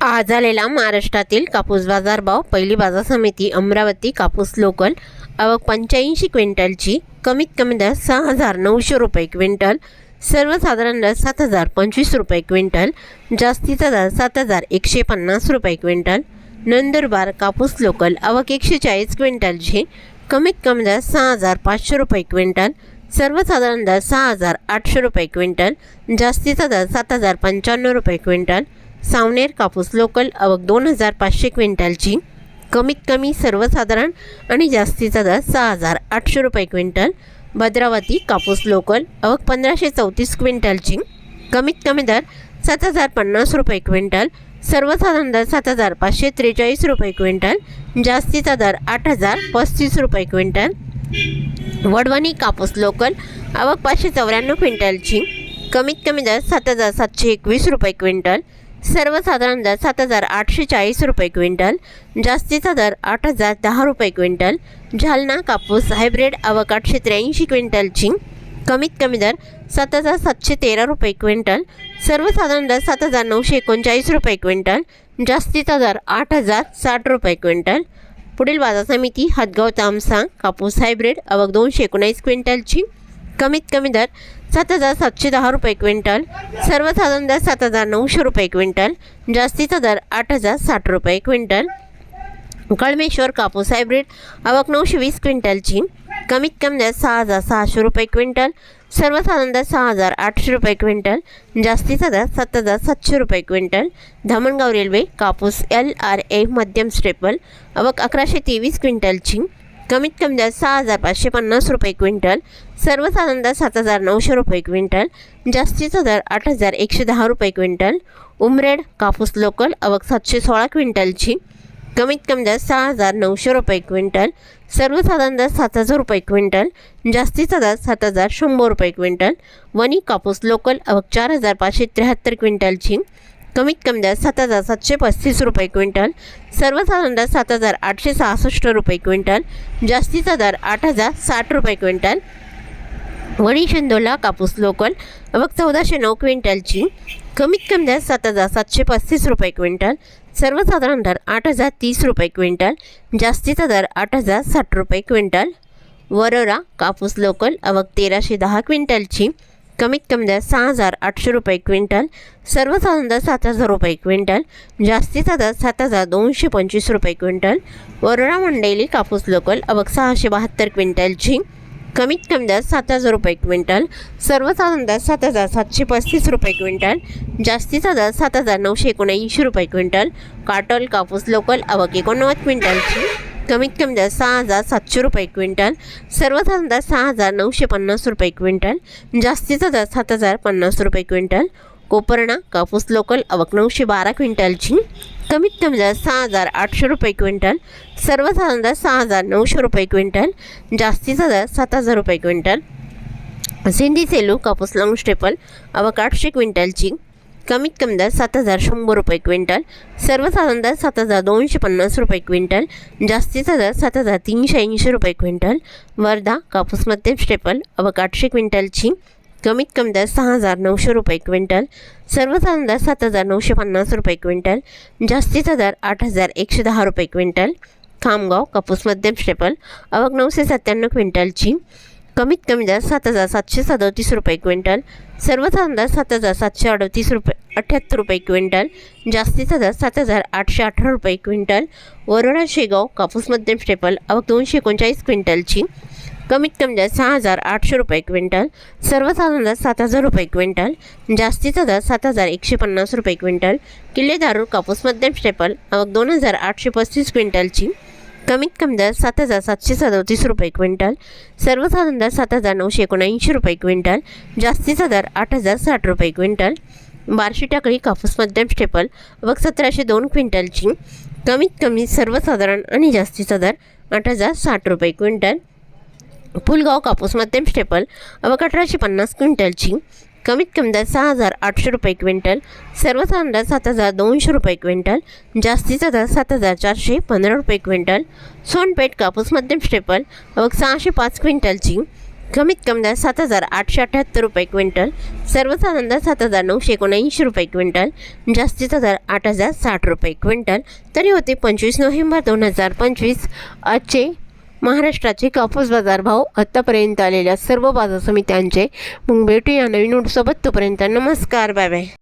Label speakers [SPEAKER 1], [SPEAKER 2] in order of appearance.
[SPEAKER 1] आज आलेला महाराष्ट्रातील कापूस बाजार भाव पहिली बाजार समिती अमरावती कापूस लोकल आवक पंच्याऐंशी क्विंटलची कमीत कमी दर सहा हजार नऊशे रुपये क्विंटल सर्वसाधारण दर सात हजार पंचवीस रुपये क्विंटल जास्तीचा दर सात हजार एकशे पन्नास रुपये क्विंटल नंदुरबार कापूस लोकल आवक एकशे चाळीस क्विंटलची कमीत कमी दर सहा हजार पाचशे रुपये क्विंटल सर्वसाधारण दर सहा हजार आठशे रुपये क्विंटल जास्तीचा दर सात हजार पंच्याण्णव रुपये क्विंटल सावनेर कापूस लोकल आवक दोन हजार पाचशे क्विंटलची. कमीत कमी सर्वसाधारण आणि जास्तीचा दर सहा हजार आठशे रुपये क्विंटल. भद्रावती कापूस लोकल आवक पंधराशे चौतीस क्विंटलची. कमीत कमी दर सात हजार पन्नास रुपये क्विंटल. सर्वसाधारण दर सात हजार पाचशे त्रेचाळीस रुपये क्विंटल. जास्तीचा दर आठ हजार पस्तीस रुपये क्विंटल. वडवणी कापूस लोकल आवक पाचशे चौऱ्याण्णव क्विंटलची. कमीत कमी दर सात हजार सातशे एकवीस रुपये क्विंटल. सर्वसाधारण दर सात हजार आठशे चाळीस रुपये क्विंटल जास्तीचा दर आठ हजार दहा रुपये क्विंटल जालना कापूस हायब्रिड आवक आठशे त्र्याऐंशी क्विंटलची कमीत कमी दर सात हजार सातशे तेरा रुपये क्विंटल सर्वसाधारण दर सात हजार नऊशे एकोणचाळीस रुपये क्विंटल जास्तीचा दर आठ हजार साठ रुपये क्विंटल. पुढील बाजार समिती हदगाव तामसा कापूस हायब्रिड आवक दोनशे एकोणीस क्विंटलची कमीत कमी दर सात हजार सातशे दहा रुपये क्विंटल सर्वसाधारण दर सात हजार नऊशे रुपये क्विंटल जास्तीचा दर आठ हजार साठ रुपये क्विंटल. कळमेश्वर कापूस हायब्रिड आवक नऊशे वीस क्विंटलची कमीत कमी दर सहा हजार सहाशे रुपये क्विंटल सर्वसाधारण दर सहा हजार आठशे रुपये क्विंटल जास्तीचा दर सात हजार सातशे रुपये क्विंटल. धामणगाव रेल्वे कापूस एल आर ए मध्यम स्टेपल आवक अकराशे तेवीस क्विंटलची कमीत कमी दर सहा हजार पाचशे पन्नास रुपये क्विंटल. सर्वसाधारण दर सात हजार नऊशे रुपये क्विंटल. जास्तीचा दर आठ हजार एकशे दहा रुपये क्विंटल. उमरेड कापूस लोकल अवक सातशे सोळा क्विंटलची. कमीत कमी दर सहा हजार नऊशे रुपये क्विंटल. सर्वसाधारण दर सात हजार रुपये क्विंटल. जास्तीचा दर सात हजार शंभर रुपये क्विंटल. वणी कापूस लोकल अवक चार हजार पाचशे त्र्याहत्तर क्विंटलची. कमीत कमी दर सात हजार सातशे पस्तीस रुपये क्विंटल सर्वसाधारण दर सात हजार आठशे सहासष्ट रुपये क्विंटल जास्तीचा दर आठ हजार साठ रुपये क्विंटल. वणी शेंदोला कापूस लोकल मग चौदाशे नऊ क्विंटलची कमीत कमी दर सात हजार सातशे पस्तीस रुपये क्विंटल सर्वसाधारण दर आठ हजार तीस रुपये क्विंटल जास्तीचा दर आठ हजार साठ रुपये क्विंटल. वरोरा कापूस लोकल अवक तेराशे दहा क्विंटलची कमीत कमी दर सहा हजार आठशे रुपये क्विंटल सर्वसाधारण दर सात हजार रुपये क्विंटल जास्तीचा दर सात हजार दोनशे पंचवीस रुपये क्विंटल वरुणा मंडेली कापूस लोकल अबक सहाशे बहात्तर क्विंटलची कमीत कमी दर सात हजार रुपये क्विंटल सर्वसाधारण दर सात हजार सातशे पस्तीस रुपये क्विंटल जास्तीचा दर सात हजार नऊशे एकोणऐंशी रुपये क्विंटल काटोल कापूस लोकल अवक एकोणनव्वद क्विंटलची कमीत कमी दर सहा हजार सातशे रुपये क्विंटल. सर्वसाधारण दर सहा हजार नऊशे पन्नास रुपये क्विंटल. जास्तीचा दर सात हजार पन्नास रुपये क्विंटल. कोपरणा कापूस लोकल आवक नऊशे बारा क्विंटलची. कमीत कमी दर सहा हजार आठशे रुपये क्विंटल. सर्वसाधारण दर सहा हजार नऊशे रुपये क्विंटल. जास्तीचा दर सात हजार रुपये क्विंटल. सिंधी सेलू कापूस लॉंग स्टेपल आवक आठशे क्विंटलची. कमीत कमी दर सात हजार शंभर रुपये क्विंटल सर्वसाधारण दर सात हजार दोनशे पन्नास रुपये क्विंटल जास्तीचा दर सात हजार तीनशे ऐंशी रुपये क्विंटल वर्धा कापूस मध्यम स्टेपल अवक आठशे क्विंटलची कमीत कमी दर सहा हजार नऊशे रुपये क्विंटल सर्वसाधारण दर सात हजार नऊशे पन्नास रुपये क्विंटल जास्तीचा दर आठ हजार एकशे दहा रुपये क्विंटल खामगाव कापूस मध्यम स्टेपल अवक नऊशे सत्त्याण्णव क्विंटलची कमीत कमी दर सात हजार सातशे सदोतीस रुपये क्विंटल. सर्वसाधारण दर सात हजार सातशे अडतीस रुपये अठ्ठ्याहत्तर रुपये क्विंटल. जास्तीचा दर सात हजार आठशे अठरा रुपये क्विंटल. वरोडा शेगाव कापूस मध्यम स्टेपल आवक दोनशे एकोणचाळीस क्विंटलची. कमीत कमी दर सहा हजार आठशे रुपये क्विंटल. सर्वसाधारण दर सात हजार रुपये क्विंटल. जास्तीचा दर सात हजार एकशे पन्नास रुपये क्विंटल. किल्ले दारू कापूस मध्यम स्टेपल आवक दोन हजार आठशे पस्तीस क्विंटलची. कमीत कमी दर सात हजार सातशे सदोतीस रुपये क्विंटल. सर्वसाधारण दर सात हजार नऊशे एकोणऐंशी रुपये क्विंटल. जास्तीचा दर आठ हजार साठ रुपये क्विंटल. बारशे टाकळी कापूस मध्यम स्टेपल व सतराशे दोन क्विंटलची कमीत कमी सर्वसाधारण आणि जास्तीचा दर आठ हजार साठ रुपये क्विंटल. पुलगाव कापूस मध्यम स्टेपल व अठराशे पन्नास क्विंटलची कमीत कमी दर सहा हजार आठशे रुपये क्विंटल सर्वसाधारण दर सात हजार दोनशे रुपये क्विंटल जास्तीचा दर सात हजार चारशे पंधरा रुपये क्विंटल. सोनपेठ कापूस मध्यम स्टेपल व सहाशे पाच क्विंटलची कमीत कमी दर सात हजार आठशे अठ्याहत्तर रुपये क्विंटल सर्वसाधारण दर सात हजार नऊशे एकोणऐंशी रुपये क्विंटल जास्तीचा दर आठ हजार साठ रुपये क्विंटल. तरी होते पंचवीस नोव्हेंबर दोन हजार पंचवीस आजचे महाराष्ट्राचे कापूस बाजार भाव आत्तापर्यंत आलेल्या सर्व बाजार समित्यांचे मग भेटूया नवीन नोटसोबत तोपर्यंत नमस्कार बाय बाय